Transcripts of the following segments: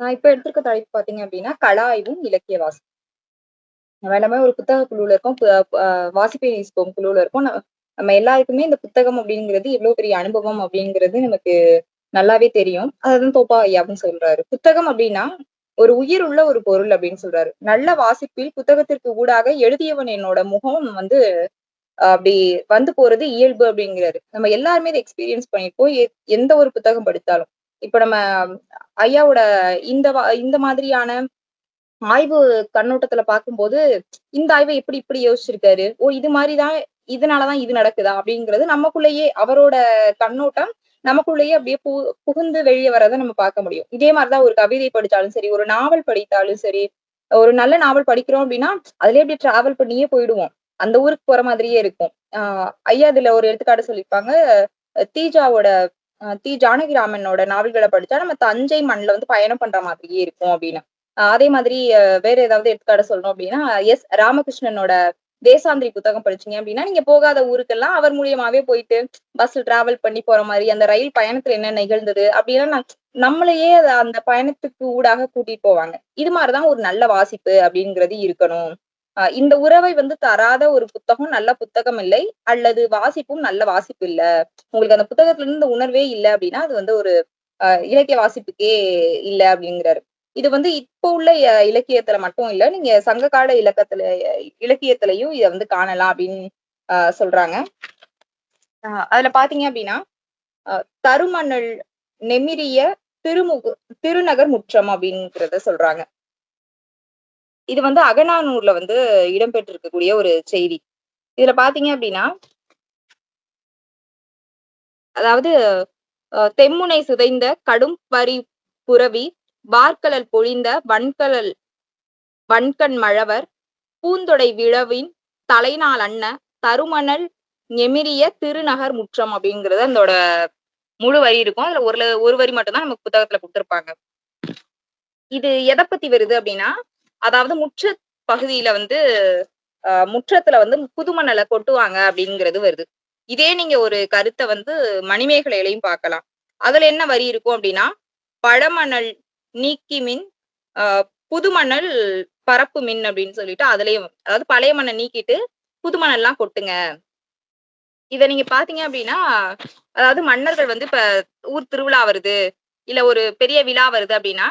நான் இப்ப எடுத்திருக்க தலைப்பு பார்த்தீங்க அப்படின்னா, கலா ஆய்வும் இலக்கிய வாசிப்பு நம்ம எல்லாமே ஒரு புத்தக குழுவில் இருக்கோம். வாசிப்பை நேசிப்போம் குழுவுல இருக்கோம். நம்ம எல்லாருக்குமே இந்த புத்தகம் அப்படிங்கிறது எவ்வளோ பெரிய அனுபவம் அப்படிங்கிறது நமக்கு நல்லாவே தெரியும். அதுதான் தோப்பா ஐயாவும் சொல்றாரு. புத்தகம் அப்படின்னா, ஒரு உயிர் உள்ள ஒரு பொருள் அப்படின்னு சொல்றாரு. நல்ல வாசிப்பில் புத்தகத்திற்கு ஊடாக எழுதியவன் என்னோட முகம் வந்து அப்படி வந்து போறது இயல்பு அப்படிங்கிறாரு. நம்ம எல்லாருமே இத எக்ஸ்பீரியன்ஸ் பண்ணிப்போம் எந்த ஒரு புத்தகம் படித்தாலும். இப்ப நம்ம ஐயாவோட இந்த இந்த மாதிரியான ஆய்வு கண்ணோட்டத்துல பார்க்கும்போது, இந்த ஆய்வை எப்படி இப்படி யோசிச்சிருக்காரு? ஓ! இது மாதிரிதான் இதனாலதான் இது நடக்குதா? அப்படிங்கிறது நமக்குள்ளேயே அவரோட கண்ணோட்டம் நமக்குள்ளேயே அப்படியே பு புகுந்து வெளியே வரதை நம்ம பார்க்க முடியும். இதே மாதிரிதான் ஒரு கவிதை படிச்சாலும் சரி, ஒரு நாவல் படித்தாலும் சரி, ஒரு நல்ல நாவல் படிக்கிறோம் அப்படின்னா, அதுலயே அப்படியே டிராவல் பண்ணியே போயிடுவோம். அந்த ஊருக்கு போற மாதிரியே இருக்கும். ஆஹ் ஐயா இதுல ஒரு எடுத்துக்காட்டு சொல்லியிருப்பாங்க. தீஜாவோட தி. ஜானகிராமனோட நாவல்களை படிச்சா நம்ம தஞ்சை மண்ணில் வந்து பயணம் பண்ற மாதிரியே இருக்கும் அப்படின்னு. அதே மாதிரி வேற ஏதாவது எடுத்துக்காட்டு சொல்லணும் அப்படின்னா, எஸ். ராமகிருஷ்ணனோட தேசாந்திரி புத்தகம் படிச்சீங்க அப்படின்னா, நீங்க போகாத ஊருக்கெல்லாம் அவர் மூலியமாவே போயிட்டு பஸ்ல டிராவல் பண்ணி போற மாதிரி அந்த ரயில் பயணத்துல என்ன நிகழ்ந்தது அப்படின்னா ந நம்மளையே அந்த பயணத்துக்கு ஊடாக கூட்டிட்டு போவாங்க. இது மாதிரிதான் ஒரு நல்ல வாசிப்பு அப்படிங்கிறது இருக்கணும். இந்த உறவை வந்து தராத ஒரு புத்தகம் நல்ல புத்தகம் இல்லை. அல்லது வாசிப்பும் நல்ல வாசிப்பு இல்ல. உங்களுக்கு அந்த புத்தகத்துல இருந்து இந்த உணர்வே இல்ல அப்படின்னா, அது வந்து ஒரு இலக்கிய வாசிப்புக்கே இல்ல அப்படிங்கிறாரு. இது வந்து இப்போ உள்ள இலக்கியத்துல மட்டும் இல்ல. நீங்க சங்க கால இலக்கத்துல இலக்கியத்திலையும் இத வந்து காணலாம் அப்படின்னு சொல்றாங்க. அதுல பாத்தீங்க அப்படின்னா, தருமணல் நெமிரிய திருமுகு திருநகர் முற்றம் அப்படிங்கிறத சொல்றாங்க. இது வந்து அகநானூர்ல வந்து இடம்பெற்றிருக்கக்கூடிய ஒரு செய்தி. இதுல பாத்தீங்க அப்படின்னா அதாவது தெம்முனை சிதைந்த கடும் பரி புரவி, வார்கலல் பொழிந்த வன்கலல் வன்கண் மழவர், பூந்தொடை விழவின் தலைநாள் அன்ன, தருமணல் நெமிரிய திருநகர் முற்றம் அப்படிங்கிறது அதோட முழு வரி இருக்கும். அதுல ஒரு ஒரு வரி மட்டும்தான் நமக்கு புத்தகத்துல கொடுத்துருப்பாங்க இது எதை பத்தி வருது அப்படின்னா, அதாவது முற்ற பகுதியில வந்து முற்றத்துல வந்து புதுமணலை கொட்டுவாங்க அப்படிங்கிறது வருது. இதே நீங்க ஒரு கருத்தை வந்து மணிமேகலையிலையும் பார்க்கலாம். அதுல என்ன வரி இருக்கும் அப்படின்னா, பழமணல் நீக்கி மின் புதுமணல் பரப்பு மின் அப்படின்னு சொல்லிட்டு அதுலயும் அதாவது பழைய மண்ணை நீக்கிட்டு, புது மணல்லாம் கொட்டுங்க. இத நீங்க பாத்தீங்க அப்படின்னா, அதாவது மன்னர்கள் வந்து இப்ப ஊர் திருவிழா வருது, இல்ல ஒரு பெரிய விழா வருது அப்படின்னா,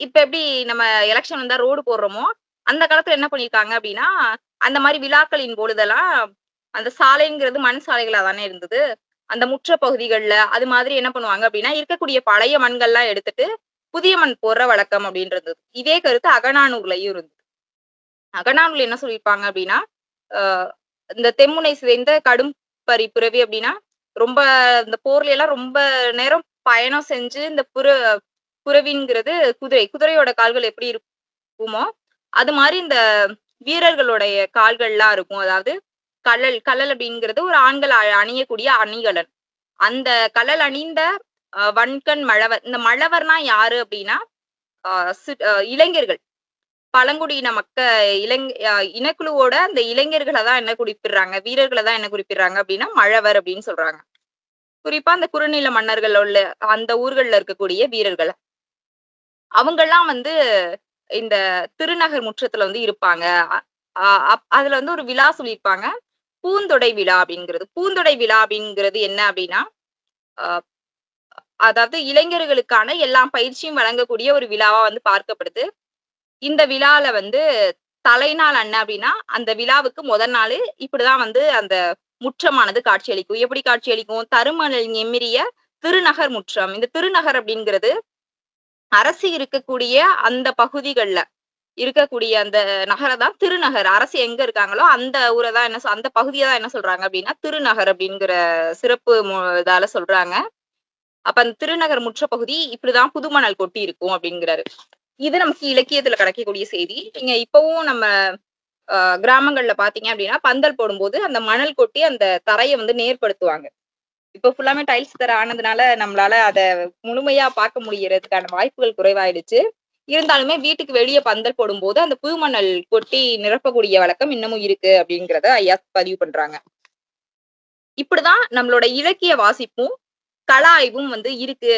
இப்ப எப்படி நம்ம எலெக்ஷன் வந்தா ரோடு போடுறோமோ, அந்த காலத்துல என்ன பண்ணியிருக்காங்க அப்படின்னா, அந்த மாதிரி விழாக்களின் பொழுதெல்லாம் அந்த சாலைங்கிறது மண் சாலைகளா தானே இருந்தது. அந்த முற்ற பகுதிகள்ல அது மாதிரி என்ன பண்ணுவாங்க அப்படின்னா, இருக்கக்கூடிய பழைய மண்கள்லாம் எடுத்துட்டு, புதிய மண் போடுற வழக்கம் அப்படின்றது இதே கருத்து அகநானூர்லயும் இருந்தது. அகநானூர்ல என்ன சொல்லியிருப்பாங்க அப்படின்னா, இந்த தெம்முனை சிதைந்த கடும் பரி புறவி அப்படின்னா, ரொம்ப இந்த போர்ல எல்லாம் ரொம்ப நேரம் பயணம் செஞ்சு இந்த புற குறவிங்கிறது குதிரை. குதிரையோட கால்கள் எப்படி இருக்குமோ, அது மாதிரி இந்த வீரர்களுடைய கால்கள்லாம் இருக்கும். அதாவது கலல் கலல் அப்படிங்கிறது ஒரு ஆண்கள் அணியக்கூடிய அணிகலன். அந்த கலல் அணிந்த வன்கண் மழவர். இந்த மழவர்னா யாரு அப்படின்னா, இளைஞர்கள். பழங்குடியின மக்க இளைஞ இனக்குழுவோட அந்த இளைஞர்களை தான் என்ன குறிப்பிடுறாங்க, வீரர்களை தான் என்ன குறிப்பிடுறாங்க அப்படின்னா, மழவர் அப்படின்னு சொல்றாங்க. குறிப்பா அந்த குறுநில மன்னர்கள் உள்ள அந்த ஊர்கள்ல இருக்கக்கூடிய வீரர்களை அவங்கெல்லாம் வந்து இந்த திருநகர் முற்றத்துல வந்து இருப்பாங்க. அப் அதுல வந்து ஒரு விழா சொல்லியிருப்பாங்க. பூந்தொடை விழா அப்படிங்கிறது. பூந்தொடை விழா அப்படிங்கிறது என்ன அப்படின்னா, அதாவது இளைஞர்களுக்கான எல்லா பயிற்சியும் வழங்கக்கூடிய ஒரு விழாவா வந்து பார்க்கப்படுது. இந்த விழால வந்து தலைநாள் என்ன அப்படின்னா, அந்த விழாவுக்கு முதல் நாள் இப்படிதான் வந்து அந்த முற்றமானது காட்சியளிக்கும். எப்படி காட்சியளிக்கும்? தருமணல் எம்மிரிய திருநகர் முற்றம். இந்த திருநகர் அப்படிங்கிறது, அரசு இருக்கக்கூடிய அந்த பகுதிகள்ல இருக்கக்கூடிய அந்த நகரை தான் திருநகர். அரசு எங்க இருக்காங்களோ, அந்த ஊரை தான் என்ன அந்த பகுதியை தான் என்ன சொல்றாங்க அப்படின்னா, திருநகர் அப்படிங்கிற சிறப்பு இதால சொல்றாங்க. அப்ப அந்த திருநகர் முற்ற பகுதி இப்படிதான் புதுமணல் கொட்டி இருக்கும் அப்படிங்கிறாரு. இது நமக்கு இலக்கியத்துல கிடைக்கக்கூடிய செய்தி. நீங்க இப்பவும் நம்ம கிராமங்கள்ல பார்த்தீங்க அப்படின்னா, பந்தல் போடும்போது அந்த மணல் கொட்டி அந்த தரையை வந்து நேர்படுத்துவாங்க. இப்ப ஃபுல்லாமே டைல்ஸ் தர ஆனதுனால, நம்மளால அதை முழுமையா பார்க்க முடியறதுக்கான வாய்ப்புகள் குறைவாயிடுச்சு. இருந்தாலுமே வீட்டுக்கு வெளியே பந்தல் போடும்போது, அந்த பூமணல் கொட்டி நிரப்பக்கூடிய வழக்கம் இன்னமும் இருக்கு அப்படிங்கிறத ஐயா பதிவு பண்றாங்க. இப்படிதான் நம்மளோட இலக்கிய வாசிப்பும், கலாய்வும் ஆய்வும் வந்து இருக்கு.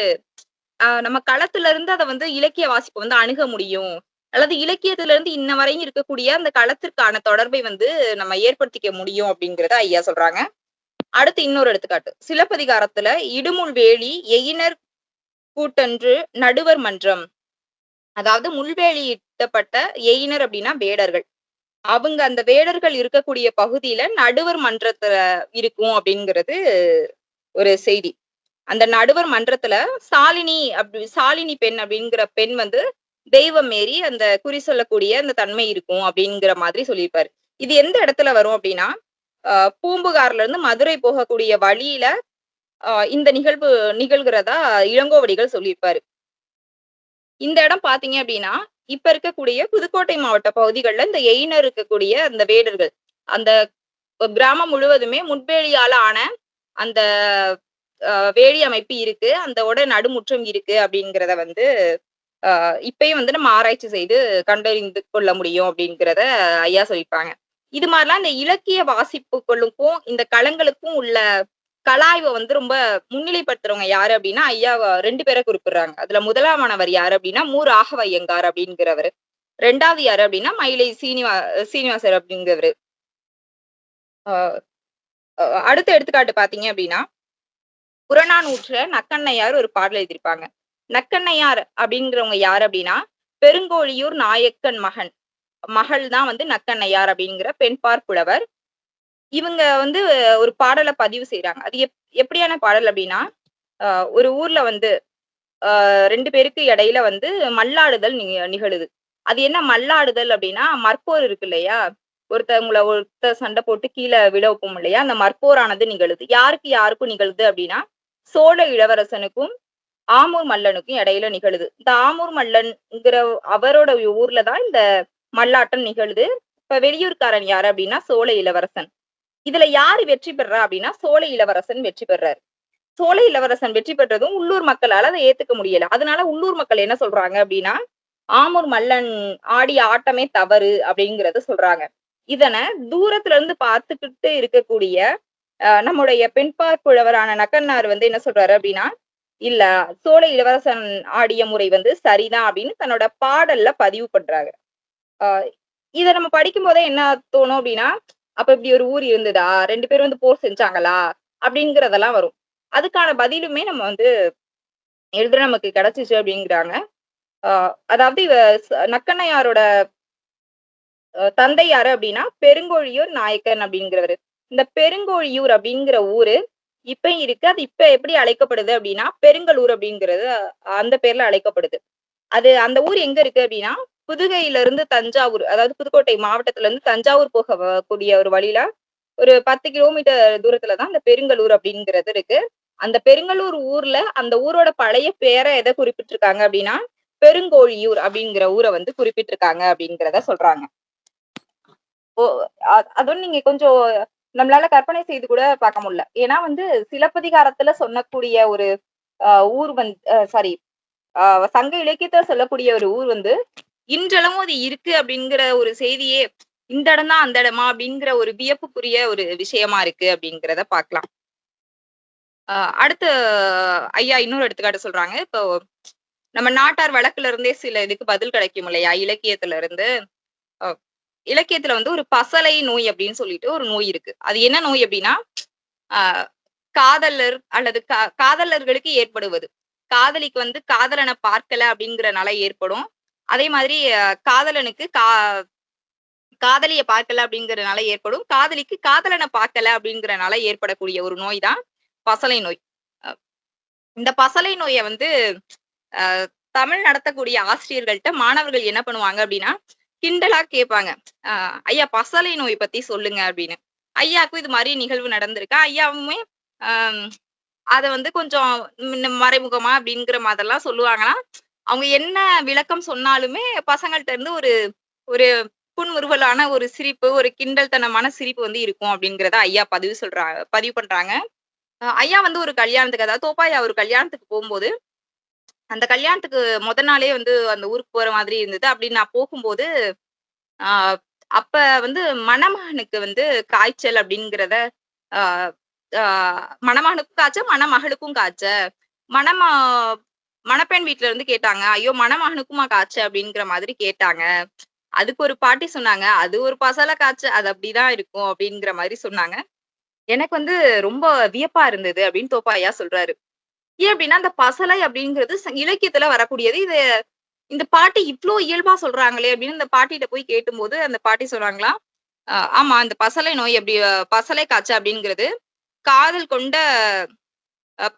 ஆஹ் நம்ம களத்துல இருந்து அதை வந்து இலக்கிய வாசிப்பு வந்து அணுக முடியும் அல்லது இலக்கியத்துல இருந்து இன்ன வரையும் இருக்கக்கூடிய அந்த களத்திற்கான தொடர்பை வந்து நம்ம ஏற்படுத்திக்க முடியும் அப்படிங்கிறத ஐயா சொல்றாங்க அடுத்து இன்னொரு எடுத்துக்காட்டு. சிலப்பதிகாரத்துல இடுமுள் வேலி எயினர் கூட்டன்று நடுவர் மன்றம். அதாவது முள்வேலி இட்டப்பட்ட எயினர் அப்படின்னா வேடர்கள். அவங்க அந்த வேடர்கள் இருக்கக்கூடிய பகுதியில நடுவர் மன்றத்துல இருக்கும் அப்படிங்கிறது ஒரு செய்தி. அந்த நடுவர் மன்றத்துல சாலினி அப்படி சாலினி பெண் அப்படிங்கிற பெண் வந்து தெய்வம் மீறி அந்த குறி சொல்லக்கூடிய அந்த தன்மை இருக்கும் அப்படிங்கிற மாதிரி சொல்லியிருப்பாரு. இது எந்த இடத்துல வரும் அப்படின்னா பூம்புகார்ல இருந்து மதுரை போகக்கூடிய வழியில ஆஹ் இந்த நிகழ்வு நிகழ்கிறதா இளங்கோவடிகள் சொல்லியிருப்பாரு. இந்த இடம் பாத்தீங்க அப்படின்னா இப்ப இருக்கக்கூடிய புதுக்கோட்டை மாவட்ட பகுதிகளில் இந்த எயினர் இருக்கக்கூடிய அந்த வேடர்கள் அந்த கிராமம் முழுவதுமே முட்வேலியால ஆன அந்த வேலி அமைப்பு இருக்கு அந்த உட நடுமுற்றம் இருக்கு அப்படிங்கிறத வந்து ஆஹ் இப்பயும் வந்து நம்ம ஆராய்ச்சி செய்து கண்டறிந்து கொள்ள முடியும் அப்படிங்கிறத ஐயா சொல்லியிருப்பாங்க. இது மாதிரிலாம் இந்த இலக்கிய வாசிப்புகளுக்கும் இந்த களங்களுக்கும் உள்ள கலாய்வை வந்து ரொம்ப முன்னிலைப்படுத்துறவங்க யாரு அப்படின்னா ஐயா ரெண்டு பேரை குறிப்பிடுறாங்க. அதுல முதலாமானவர் யாரு அப்படின்னா மூ. ராகவ ஐயங்கார் அப்படிங்கிறவர். ரெண்டாவது யாரு அப்படின்னா மயிலை சீனிவா சீனிவாசர் அப்படிங்கிறவர். ஆஹ் அடுத்த எடுத்துக்காட்டு பாத்தீங்க அப்படின்னா புறநானூற்றுல நக்கண்ணையார் ஒரு பாடல் எழுதியிருப்பாங்க. நக்கண்ணையார் அப்படிங்கிறவங்க யார் அப்படின்னா பெருங்கோழியூர் நாயக்கன் மகன். மகள் தான் வந்து நக்கண்ணையார் அப்படிங்கிற பெண்பார் புலவர். இவங்க வந்து ஒரு பாடலை பதிவு செய்யறாங்க அது எப் எப்படியான பாடல் அப்படின்னா ஆஹ் ஒரு ஊர்ல வந்து ஆஹ் ரெண்டு பேருக்கு இடையில வந்து மல்லாடுதல் நிகழுது. அது என்ன மல்லாடுதல் அப்படின்னா மற்போர் இருக்கு இல்லையா? ஒருத்தவங்களை ஒருத்தர் சண்டை போட்டு கீழே விழ வைப்போம் இல்லையா? அந்த மற்போரானது நிகழுது. யாருக்கு யாருக்கும் நிகழுது அப்படின்னா சோழ இளவரசனுக்கும் ஆமூர் மல்லனுக்கும் இடையில நிகழுது. இந்த ஆமூர் மல்லன்ங்கிற அவரோட ஊர்ல தான் இந்த மல்லாட்டம் நிகழுது. இப்ப வெளியூர்காரன் யாரு அப்படின்னா சோழ இளவரசன். இதுல யாரு வெற்றி பெறா அப்படின்னா சோழ இளவரசன் வெற்றி பெறாரு. சோழ இளவரசன் வெற்றி பெற்றதும் உள்ளூர் மக்களால அதை ஏத்துக்க முடியல. அதனால உள்ளூர் மக்கள் என்ன சொல்றாங்க அப்படின்னா ஆமூர் மல்லன் ஆடிய ஆட்டமே தவறு அப்படிங்கறத சொல்றாங்க. இதனை தூரத்துல இருந்து பார்த்துக்கிட்டு இருக்கக்கூடிய நம்முடைய பெண்பார்ப்புழவரான நக்கன்னார் வந்து என்ன சொல்றாரு அப்படின்னா இல்ல சோழ இளவரசன் ஆடிய முறை வந்து சரிதான் அப்படின்னு தன்னோட பாடல்ல பதிவு பண்றாங்க இத நம்ம படிக்கும் போதே என்ன தோணும் அப்படின்னா அப்ப இப்படி ஒரு ஊர் இருந்ததா? ரெண்டு பேரும் வந்து போர் செஞ்சாங்களா? அப்படிங்கறதெல்லாம் வரும். அதுக்கான பதிலுமே நம்ம வந்து எழுதுற நமக்கு கிடைச்சிச்சு அப்படிங்கிறாங்க. ஆஹ் அதாவது இவ நக்கண்ணையாரோட தந்தை யாரு அப்படின்னா பெருங்கோழியூர் நாயக்கன் அப்படிங்கிறவரு. இந்த பெருங்கோழியூர் அப்படிங்கிற ஊரு இப்ப இருக்கு. அது இப்ப எப்படி அழைக்கப்படுது அப்படின்னா பெருங்கலூர் அப்படிங்கிறது அஹ் அந்த பேர்ல அழைக்கப்படுது. அது அந்த ஊர் எங்க இருக்கு அப்படின்னா புதுகையில இருந்து தஞ்சாவூர் அதாவது புதுக்கோட்டை மாவட்டத்துல இருந்து தஞ்சாவூர் போக கூடிய ஒரு வழியில ஒரு பத்து கிலோமீட்டர் தூரத்துல தான் அந்த பெருங்கலூர் அப்படிங்கிறது இருக்கு. அந்த பெருங்கலூர் ஊர்ல அந்த ஊரோட பழைய பேரை எதை குறிப்பிட்டிருக்காங்க அப்படின்னா பெருங்கோழியூர் அப்படிங்கிற ஊரை வந்து குறிப்பிட்டிருக்காங்க அப்படிங்கிறத சொல்றாங்க. ஓ அ- அதுவும் நீங்க கொஞ்சம் நம்மளால கற்பனை செய்து கூட பார்க்க முடியல. ஏன்னா வந்து சிலப்பதிகாரத்துல சொல்லக்கூடிய ஒரு ஊர் வந்து சாரி சங்க இலக்கியத்துல சொல்லக்கூடிய ஒரு ஊர் வந்து இன்றளவும் அது இருக்கு அப்படிங்கிற ஒரு செய்தியே இந்த இடம் தான் அந்த இடமா அப்படிங்கிற ஒரு வியப்புக்குரிய ஒரு விஷயமா இருக்கு அப்படிங்கிறத பாக்கலாம் ஆஹ் அடுத்து ஐயா இன்னொரு எடுத்துக்காட்டு சொல்றாங்க. இப்போ நம்ம நாட்டார் வழக்குல இருந்தே சில இதுக்கு பதில் கிடைக்கும் இல்லையா? இலக்கியத்துல இருந்து இலக்கியத்துல வந்து ஒரு பசலை நோய் அப்படின்னு சொல்லிட்டு ஒரு நோய் இருக்கு. அது என்ன நோய் அப்படின்னா ஆஹ் காதலர் அல்லது கா காதலர்களுக்கு ஏற்படுவது. காதலிக்கு வந்து காதலனை பார்க்கல அப்படிங்கிறனால ஏற்படும். அதே மாதிரி காதலனுக்கு கா காதலிய பார்க்கல அப்படிங்கறதுனால ஏற்படும். காதலிக்கு காதலனை பார்க்கல அப்படிங்கறதுனால ஏற்படக்கூடிய ஒரு நோய் தான் பசலை நோய். இந்த பசலை நோயை வந்து தமிழ் நடத்தக்கூடிய ஆசிரியர்கள்ட்ட மாணவர்கள் என்ன பண்ணுவாங்க அப்படின்னா கிண்டலா கேட்பாங்க. ஆஹ் ஐயா பசலை நோய் பத்தி சொல்லுங்க அப்படின்னு. ஐயாவுக்கும் இது மாதிரி நிகழ்வு நடந்திருக்கா? ஐயாவுமே ஆஹ் அத வந்து கொஞ்சம் மறைமுகமா அப்படிங்கிற மாதிரிலாம் சொல்லுவாங்கன்னா அவங்க என்ன விளக்கம் சொன்னாலுமே பசங்கள்ட்ட இருந்து ஒரு ஒரு புன்முறுவலான ஒரு சிரிப்பு ஒரு கிண்டல்தனமான சிரிப்பு வந்து இருக்கும் அப்படிங்கிறத ஐயா பதிவு சொல்றாங்க பதிவு பண்றாங்க. ஐயா வந்து ஒரு கல்யாணத்துக்கு அதாவது தோப்பாயா ஒரு கல்யாணத்துக்கு போகும்போது அந்த கல்யாணத்துக்கு முத நாளே வந்து அந்த ஊருக்கு போற மாதிரி இருந்தது. அப்படி நான் போகும்போது ஆஹ் அப்ப வந்து மணமகனுக்கு வந்து காய்ச்சல் அப்படிங்கிறத ஆஹ் மணமகனுக்கும் காய்ச்ச மணமகளுக்கும் காய்ச்ச மணமா மணப்பெண் வீட்ல இருந்து கேட்டாங்க. ஐயோ! மணமகனுக்குமா காய்ச்ச அப்படிங்கிற மாதிரி கேட்டாங்க. அதுக்கு ஒரு பாட்டி சொன்னாங்க. அது ஒரு பசால காய்ச்ச அது அப்படிதான் இருக்கும் அப்படிங்கிற மாதிரி சொன்னாங்க. எனக்கு வந்து ரொம்ப வியப்பா இருந்தது அப்படின்னு தோப்பாயா சொல்றாரு. ஏன் அப்படின்னா, அந்த பசலை அப்படிங்கிறது இலக்கியத்துல வரக்கூடியது. இது இந்த பாட்டி இவ்வளோ இயல்பா சொல்றாங்களே அப்படின்னு இந்த பாட்டிட்ட போய் கேட்டும்போது, அந்த பாட்டி சொன்னாங்களாம், ஆமா அந்த பசலை நோய் அப்படி பசலை காய்ச்ச அப்படிங்கிறது, காதல் கொண்ட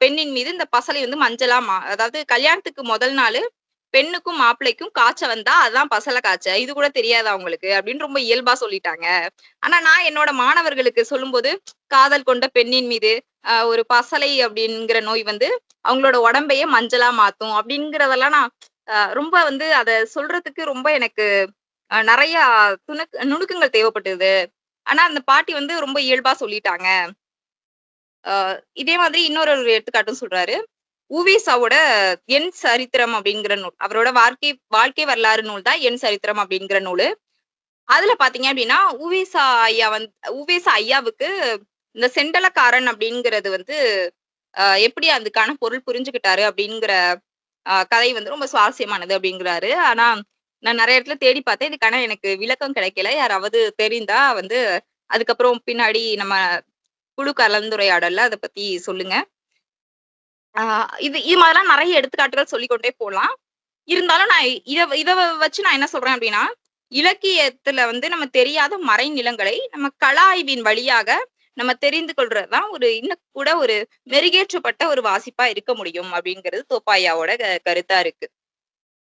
பெண்ணின் மீது இந்த பசலை வந்து மஞ்சளா மா அதாவது கல்யாணத்துக்கு முதல் நாள் பெண்ணுக்கும், மாப்பிள்ளைக்கும் காய்ச்ச வந்தா அதுதான் பசல காய்ச்ச. இது கூட தெரியாதா அவங்களுக்கு அப்படின்னு ரொம்ப இயல்பா சொல்லிட்டாங்க. ஆனா நான் என்னோட மாணவர்களுக்கு சொல்லும்போது, காதல் கொண்ட பெண்ணின் மீது ஒரு பசலை அப்படிங்கிற நோய் வந்து அவங்களோட உடம்பையே மஞ்சளா மாத்தும் அப்படிங்கிறதெல்லாம் நான் ரொம்ப வந்து அதை சொல்றதுக்கு ரொம்ப எனக்கு நிறைய நெறைய துணுக் நுணுக்கங்கள் தேவைப்பட்டது. ஆனா அந்த பாட்டி வந்து ரொம்ப இயல்பா சொல்லிட்டாங்க. இதே மாதிரி இன்னொரு ஒரு எடுத்துக்காட்டும் சொல்றாரு. உ.வி.சாவோட என் சரித்திரம் அப்படிங்கிற நூல். அவரோட வாழ்க்கை வாழ்க்கை வரலாறு நூல் தான் என் சரித்திரம் அப்படிங்கிற நூல் அதுல பாத்தீங்க அப்படின்னா, உ.வி.சா ஐயா வந்து உ.வி.சா ஐயாவுக்கு இந்த செண்டலக்காரன் அப்படிங்கிறது வந்து எப்படி அதுக்கான பொருள் புரிஞ்சுக்கிட்டாரு அப்படிங்கிற கதை வந்து ரொம்ப சுவாரஸ்யமானது அப்படிங்கிறாரு. ஆனா, நான் நிறைய இடத்துல தேடி பார்த்தேன். இதுக்கான எனக்கு விளக்கம் கிடைக்கல. யாராவது தெரிந்தா வந்து அதுக்கப்புறம் பின்னாடி நம்ம குழு கலந்துரையாடல்ல அதை பத்தி சொல்லுங்க. இது இது மாதிரிலாம் நிறைய எடுத்துக்காட்டுகள் சொல்லிக்கொண்டே போகலாம் இருந்தாலும் நான் இத இதை வச்சு நான் என்ன சொல்றேன் அப்படின்னா, இலக்கியத்துல வந்து நம்ம தெரியாத மறைநிலங்களை நம்ம கள ஆய்வின் வழியாக நம்ம தெரிந்து கொள்றதுதான் ஒரு இன்னும் கூட ஒரு மெருகேற்றப்பட்ட ஒரு வாசிப்பா இருக்க முடியும் அப்படிங்கிறது தோப்பாயாவோட க கருத்தா இருக்கு.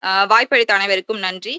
ஆஹ் வாய்ப்பளித்த அனைவருக்கும் நன்றி.